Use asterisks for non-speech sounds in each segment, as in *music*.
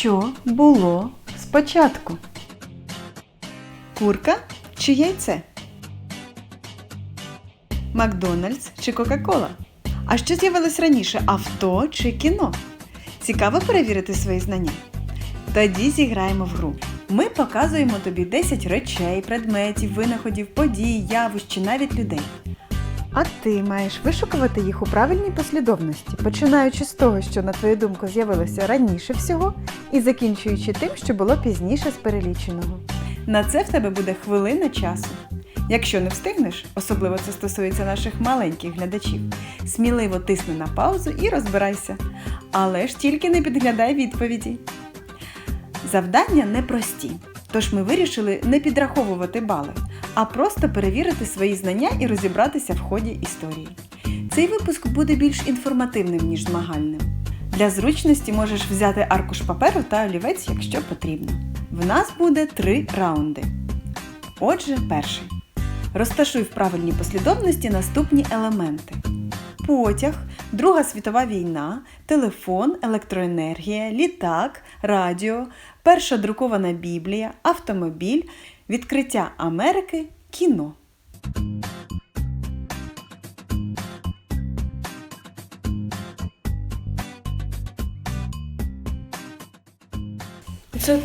Що було спочатку? Курка чи яйце? Макдональдс чи Кока-Кола? А що з'явилось раніше авто чи кіно? Цікаво перевірити свої знання? Тоді зіграємо в гру. Ми показуємо тобі 10 речей, предметів, винаходів, подій, явищ чи навіть людей. А ти маєш вишукувати їх у правильній послідовності, починаючи з того, що, на твою думку, з'явилося раніше всього, і закінчуючи тим, що було пізніше з переліченого. На це в тебе буде хвилина часу. Якщо не встигнеш, особливо це стосується наших маленьких глядачів, сміливо тисни на паузу і розбирайся. Але ж тільки не підглядай відповіді. Завдання непрості, тож ми вирішили не підраховувати бали, а просто перевірити свої знання і розібратися в ході історії. Цей випуск буде більш інформативним, ніж змагальним. Для зручності можеш взяти аркуш паперу та олівець, якщо потрібно. В нас буде три раунди. Отже, перший. Розташуй в правильній послідовності наступні елементи: потяг, Друга світова війна, телефон, електроенергія, літак, радіо, перша друкована Біблія, автомобіль, відкриття Америки, кіно. Це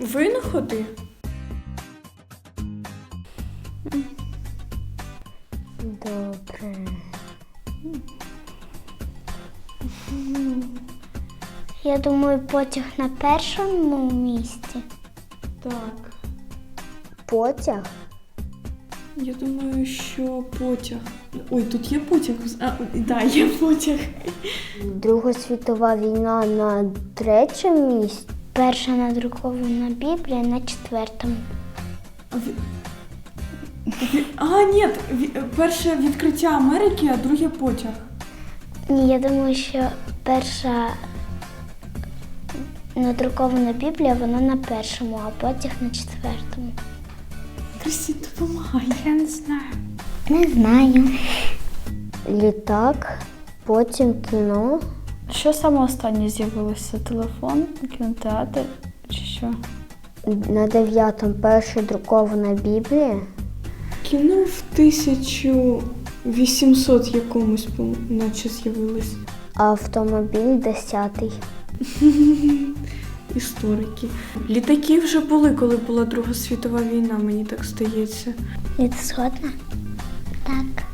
винаходи? Добре. Я думаю, потяг на першому місці. Так. Потяг? Я думаю, що потяг. Ой, тут є потяг. А, да, є потяг. Друга світова війна на третьому місці. Перша надрукована Біблія на четвертому. А, ні, перше відкриття Америки, а друге потяг. Ні, я думаю, що перша надрукована Біблія, вона на першому, а потяг на четвертому. Крисі, допомагай. Я не знаю. Не знаю. Літак, потім кіно. Що саме останнє з'явилося? Телефон, кінотеатр чи що? На дев'ятому перша друкована Біблія. Кіно в 1800 якомусь, по- наче з'явилось. Автомобіль десятий. *laughs* Історики. Літаки вже були, коли була Друга світова війна, мені так здається. Я ти згодна? Так.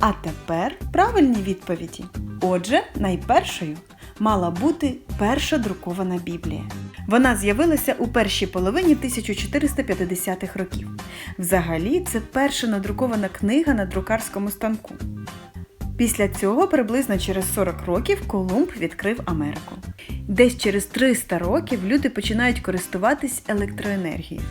А тепер правильні відповіді. Отже, найпершою мала бути перша друкована Біблія. Вона з'явилася у першій половині 1450-х років. Взагалі, це перша надрукована книга на друкарському станку. Після цього, приблизно через 40 років, Колумб відкрив Америку. Десь через 300 років люди починають користуватись електроенергією.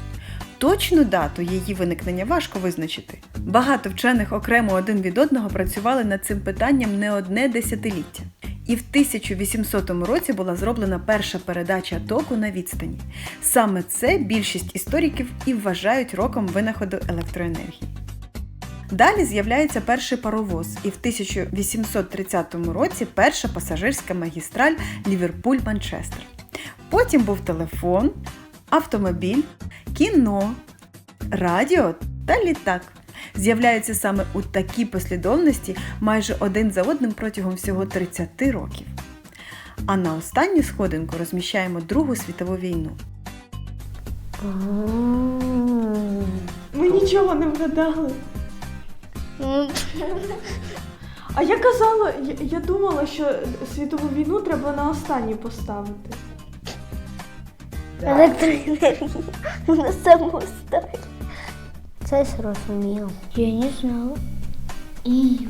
Точну дату її виникнення важко визначити. Багато вчених окремо один від одного працювали над цим питанням не одне десятиліття. І в 1800 році була зроблена перша передача току на відстані. Саме це більшість істориків і вважають роком винаходу електроенергії. Далі з'являється перший паровоз, і в 1830 році перша пасажирська магістраль Ліверпуль-Манчестер. Потім був телефон, автомобіль, кіно, радіо та літак. З'являються саме у такій послідовності майже один за одним протягом всього 30 років. А на останню сходинку розміщаємо Другу світову війну. Ми нічого не вгадали. А я казала, я, я думала, що світову війну треба на останній поставити. Електроенергія. На саму стоїть. Це зрозуміло. Я не знала. І я.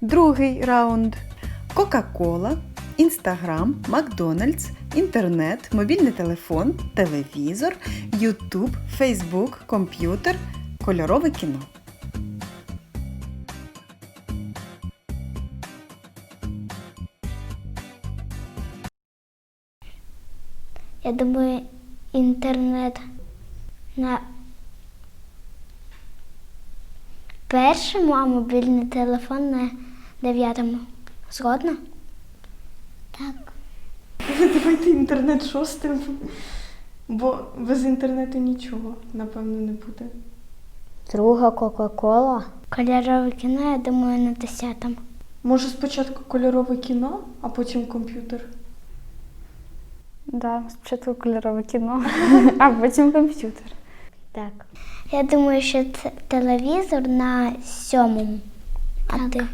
Другий раунд: Кока-Кола, Інстаграм, Макдональдс, інтернет, мобільний телефон, телевізор, Ютуб, Фейсбук, комп'ютер, кольорове кіно. Я думаю, інтернет на першому, а мобільний телефон на дев'ятому. Згодна? Так. *laughs* Давайте інтернет шостим. Бо без інтернету нічого, напевно, не буде. Друга Кока-Кола. Кольорове кіно, я думаю, на десятому. Може спочатку кольорове кіно, а потім комп'ютер. Да, спочатку кольорове кіно, *laughs* а потім комп'ютер. Так. Я думаю, що це телевізор на сьомому. А ти?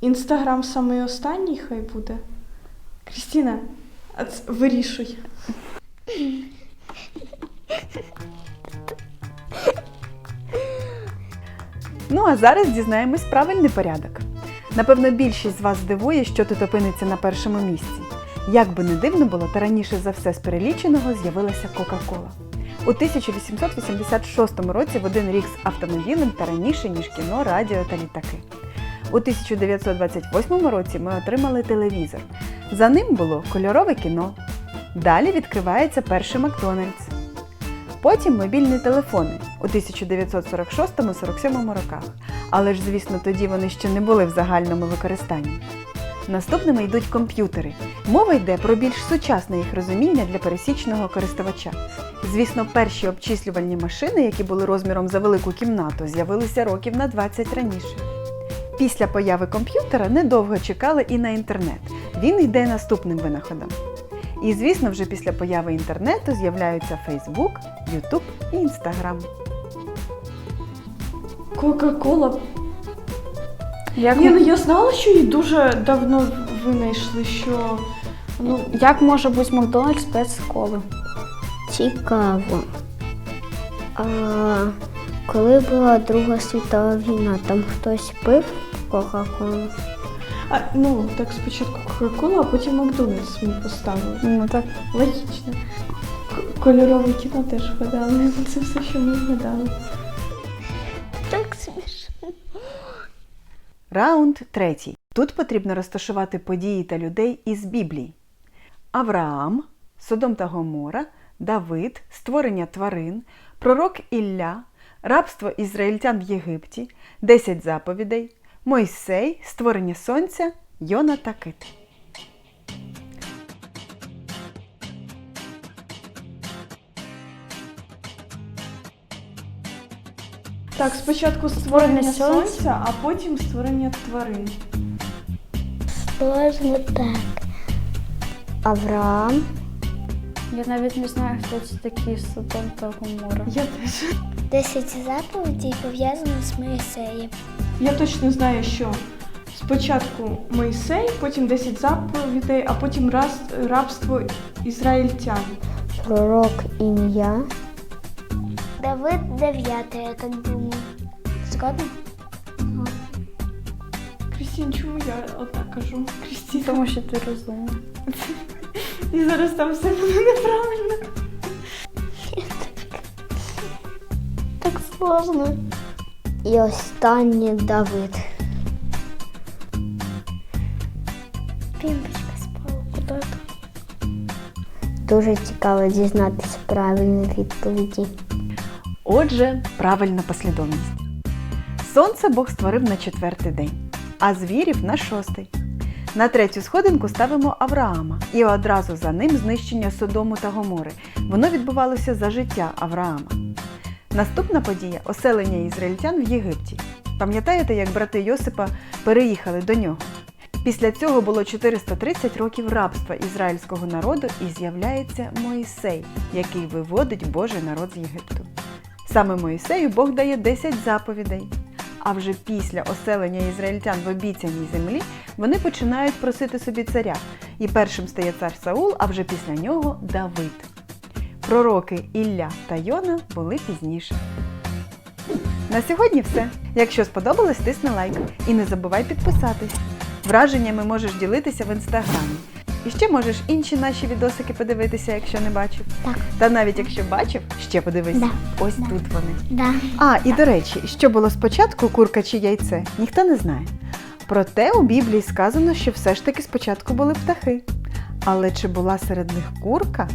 Інстаграм самий останній хай буде. Крістіна, вирішуй. А зараз дізнаємось правильний порядок. Напевно, більшість з вас здивує, що тут опиниться на першому місці. Як би не дивно було, та раніше за все з переліченого з'явилася Кока-Кола. У 1886 році в один рік з автомобілем та раніше, ніж кіно, радіо та літаки. У 1928 році ми отримали телевізор. За ним було кольорове кіно. Далі відкривається перший Макдональдс. Потім мобільні телефони у 1946-47 роках. Але ж, звісно, тоді вони ще не були в загальному використанні. Наступними йдуть комп'ютери. Мова йде про більш сучасне їх розуміння для пересічного користувача. Звісно, перші обчислювальні машини, які були розміром за велику кімнату, з'явилися років на 20 раніше. Після появи комп'ютера недовго чекали і на інтернет. Він йде наступним винаходом. І, звісно, вже після появи інтернету з'являються Facebook, YouTube і Instagram. Кока-кола. Як, Ні, ну я знала, що її дуже давно винайшли, що ну, як може бути Макдональдс без коли? Цікаво. А коли була Друга світова війна, там хтось пив Кока-Колу? А, ну так спочатку Кока-Кола, а потім Макдональдс ми поставили. Ну так. Логічно. К- Кольорове кіно теж вгадали. *laughs* Це все, що ми вгадали. Так смішно. Раунд третій. Тут потрібно розташувати події та людей із Біблії: Авраам, Содом та Гомора, Давид, створення тварин, пророк Ілля, рабство ізраїльтян в Єгипті, 10 заповідей, Мойсей, створення сонця, Йона та Кит. Так, спочатку створення сонця. сонця, а потім створення тварин. Сложно так. Авраам, Я навіть не знаю, хто це такі Содом та Гомора. Я теж. Десять заповідей пов'язано з Моїсеєм. Я точно знаю, що спочатку Мойсей, потім 10 заповідей, а потім раз, рабство ізраїльтян. Пророк ім'я. Давид дев'ятий, я так думаю. Згодна? Крістін, чому я отак кажу? Крістін. Тому що ти розумна. *laughs* І зараз там все буде неправильно. Так сложно. І останнє Давид. Пімпочка спала куди-то. Дуже цікаво дізнатися правильні відповіді. Отже, правильна послідовність. Сонце Бог створив на четвертий день, а звірів на шостий. На третю сходинку ставимо Авраама і одразу за ним знищення Содому та Гомори. Воно відбувалося за життя Авраама. Наступна подія оселення ізраїльтян в Єгипті. Пам'ятаєте, як брати Йосипа переїхали до нього? Після цього було 430 років рабства ізраїльського народу і з'являється Моїсей, який виводить Божий народ з Єгипту. Саме Моїсею Бог дає 10 заповідей. А вже після оселення ізраїльтян в обіцяній землі вони починають просити собі царя. І першим стає цар Саул, а вже після нього Давид. Пророки Ілля та Йона були пізніше. На сьогодні все. Якщо сподобалось, тисни лайк і не забувай підписатись. Враженнями можеш ділитися в інстаграмі. І ще можеш інші наші відосики подивитися, якщо не бачив. Так. Та навіть якщо бачив, ще подивись. Да. Ось Да. тут вони. Да. А, і до речі, що було спочатку курка чи яйце, ніхто не знає. Проте у Біблії сказано, що все ж таки спочатку були птахи. Але чи була серед них курка,